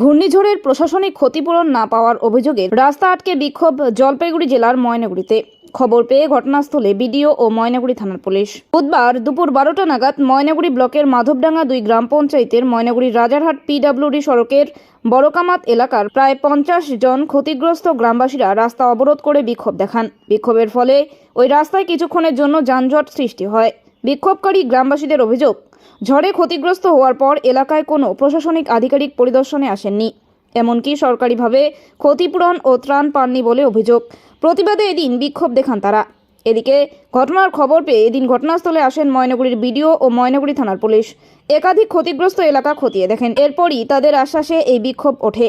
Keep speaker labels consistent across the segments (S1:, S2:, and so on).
S1: ঘূর্ণিঝড়ের প্রশাসনিক ক্ষতিপূরণ না পাওয়ার অভিযোগে রাস্তা আটকে বিক্ষোভ জলপাইগুড়ি জেলার ময়নাগুড়িতে। খবর পেয়ে ঘটনাস্থলে বিডিও ও ময়নাগুড়ি থানার পুলিশ। বুধবার দুপুর বারোটা নাগাদ ময়নাগুড়ি ব্লকের মাধবডাঙ্গা দুই গ্রাম পঞ্চায়েতের ময়নাগুড়ি রাজারহাট পিডাব্লিউডি সড়কের বড়কামাত এলাকার প্রায় পঞ্চাশ জন ক্ষতিগ্রস্ত গ্রামবাসীরা রাস্তা অবরোধ করে বিক্ষোভ দেখান। বিক্ষোভের ফলে ওই রাস্তায় কিছুক্ষণের জন্য যানজট সৃষ্টি হয়। বিক্ষোভকারী গ্রামবাসীদের অভিযোগ ঝড়ে ক্ষতিগ্রস্ত হওয়ার পর এলাকায় কোনো প্রশাসনিক আধিকারিক পরিদর্শনে আসেননি। এমনকি সরকারিভাবে ক্ষতিপূরণ ও ত্রাণ পাননি বলে অভিযোগ। প্রতিবাদে এদিন বিক্ষোভ দেখান তারা। এদিকে ঘটনার খবর পেয়ে এদিন ঘটনাস্থলে আসেন ময়নাগুড়ির বিডিও ও ময়নাগুড়ি থানার পুলিশ। একাধিক ক্ষতিগ্রস্ত এলাকা খতিয়ে দেখেন। এরপরই তাদের আশ্বাসে এই বিক্ষোভ ওঠে।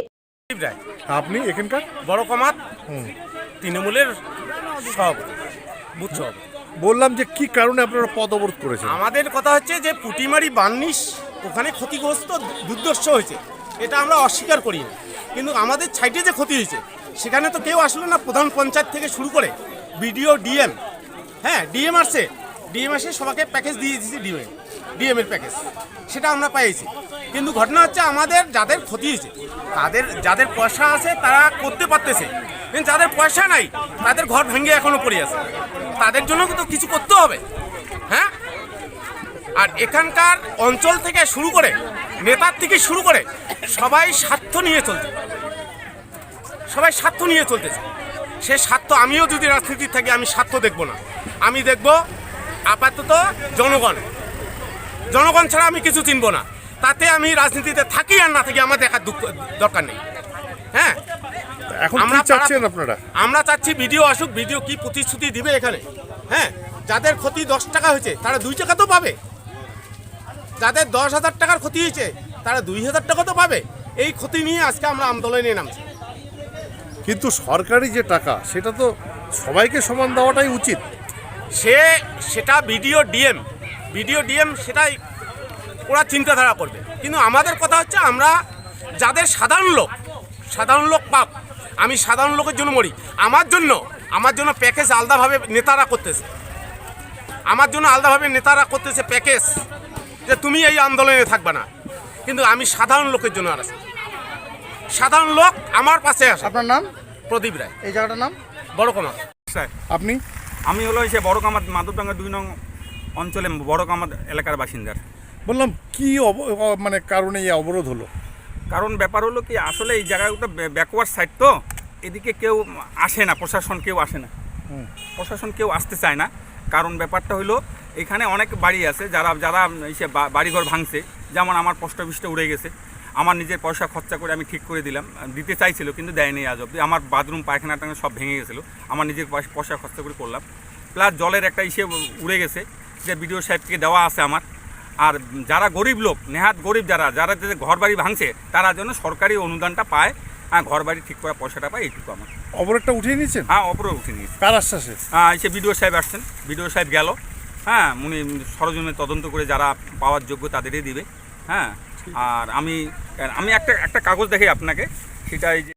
S2: আপনি এখানকার?
S3: বড় কমাত তৃণমূলের সব বুথ সব।
S2: বললাম যে কি কারণে আপনারা পদ অবরোধ করেছেন?
S3: আমাদের কথা হচ্ছে যে পুটিমারি বার্নিশ ওখানে ক্ষতিগ্রস্ত দুর্দর্শ হয়েছে। এটা আমরা অস্বীকার করি না। কিন্তু আমাদের ছাইটে যে ক্ষতি হয়েছে, সেখানে তো কেউ আসলো না প্রধান পঞ্চায়েত থেকে শুরু করে। বিডিও, ডিএম হ্যাঁ ডিএম আসছে। ডিএম আসে সবাইকে প্যাকেজ দিয়ে দিয়েছে ডিএম এর প্যাকেজ সেটা আমরা পেয়েছি। কিন্তু ঘটনা হচ্ছে আমাদের যাদের ক্ষতি হয়েছে, তাদের, যাদের পয়সা আছে তারা করতে পারতেছে। কিন্তু যাদের পয়সা নাই, তাদের ঘর ভেঙে এখনও পড়ে আছে। তাদের জন্য তো কিছু করতে হবে। হ্যাঁ? আর এখানকার অঞ্চল থেকে শুরু করে, নেতার থেকে শুরু করে, সবাই স্বার্থ নিয়ে চলছে। সবাই স্বার্থ নিয়ে চলতেছে। সে স্বার্থ আমিও যদি রাজনীতি থাকি আমি স্বার্থ দেখব না। আমি দেখব আপাতত জনগণ। জনগণ ছাড়া আমি কিছু চিনব না। তাতে আমি রাজনীতিতে থাকি আর না থাকি আমার দেখার দরকার নেই। হ্যাঁ?
S2: এখন
S3: আমরা
S2: চাচ্ছেন আপনারা?
S3: আমরা চাচ্ছি ভিডিও আসুক ভিডিও কি প্রতিশ্রুতি দিবে এখানে? হ্যাঁ? যাদের ক্ষতি দশ টাকা হয়েছে তারা দুই টাকা তো পাবে। যাদের দশ হাজার টাকার ক্ষতি হয়েছে তারা দুই হাজার টাকা তো পাবে। এই ক্ষতি নিয়ে আজকে আমরা আন্দোলনে নামছি।
S2: কিন্তু সরকারি যে টাকা সেটা তো সবাইকে সমান দেওয়াটাই উচিত।
S3: সে সেটা বিডিও ডিএম বিডিও ডিএম সেটাই ওরা চিন্তাধারা করবে। কিন্তু আমাদের কথা হচ্ছে আমরা যাদের সাধারণ লোক সাধারণ লোক পাপ আমি সাধারণ লোকের জন্য মরি। আমার জন্য আমার জন্য প্যাকেজ আলাদাভাবে নেতারা করতেছে। আমার জন্য আলাদাভাবে নেতারা করতেছে প্যাকেজ যে তুমি এই আন্দোলনে থাকবে না। কিন্তু আমি সাধারণ লোকের জন্য আর আছি। সাধারণ লোক আমার পাশে আসে
S4: আপনার নাম?
S3: প্রদীপ রায়।
S4: এই জায়গাটার নাম?
S3: বড় কমা
S5: স্যার
S2: আপনি?
S5: আমি হলো সে বড় কামাত মাধবডাঙ্গা দুই নং অঞ্চলে বড় কামাত এলাকার বাসিন্দার।
S2: বললাম কি মানে কারণে এই অবরোধ হলো?
S5: কারণ ব্যাপার হলো কি আসলে এই জায়গাটা ব্যাকওয়ার্ড সাইড তো এদিকে কেউ আসে না প্রশাসন কেউ আসে না। প্রশাসন কেউ আসতে চায় না। কারণ ব্যাপারটা হলো এখানে অনেক বাড়ি আছে যারা যারা এসে বাড়িঘর ভাঙছে যেমন আমার পোস্ট অফিসটা উড়ে গেছে। আমার নিজের পয়সা খরচা করে আমি ঠিক করে দিলাম। দিতে চাইছিল কিন্তু দেয়নি আজ অব্দি আমার বাথরুম পায়খানা টায়খানা সব ভেঙে গেছিল। আমার নিজের পয়সা- খরচা করে করলাম। প্লাস জলের একটা ইসে উড়ে গেছে যে বিডিও সাহেবকে দেওয়া আছে আমার। আর যারা গরিব লোক নেহাত গরিব যারা যারা যাদের ঘর বাড়ি ভাঙছে তারা যেন সরকারি অনুদানটা পায়। হ্যাঁ ঘর বাড়ি ঠিক করা পয়সাটা পায় এইটুকু আমার।
S2: অবরোধটা উঠিয়ে নিয়েছেন?
S5: হ্যাঁ অপরে উঠিয়ে নিয়েছে।
S2: কার আশ্বাসে?
S5: হ্যাঁ এসে বিডিও সাহেব আসছেন। বিডিও সাহেব গেল। হ্যাঁ উনি সরজমে তদন্ত করে যারা পাওয়ার যোগ্য তাদেরই দিবে। হ্যাঁ আর আমি আমি একটা একটা কাগজ দেখি আপনাকে সেটা এই যে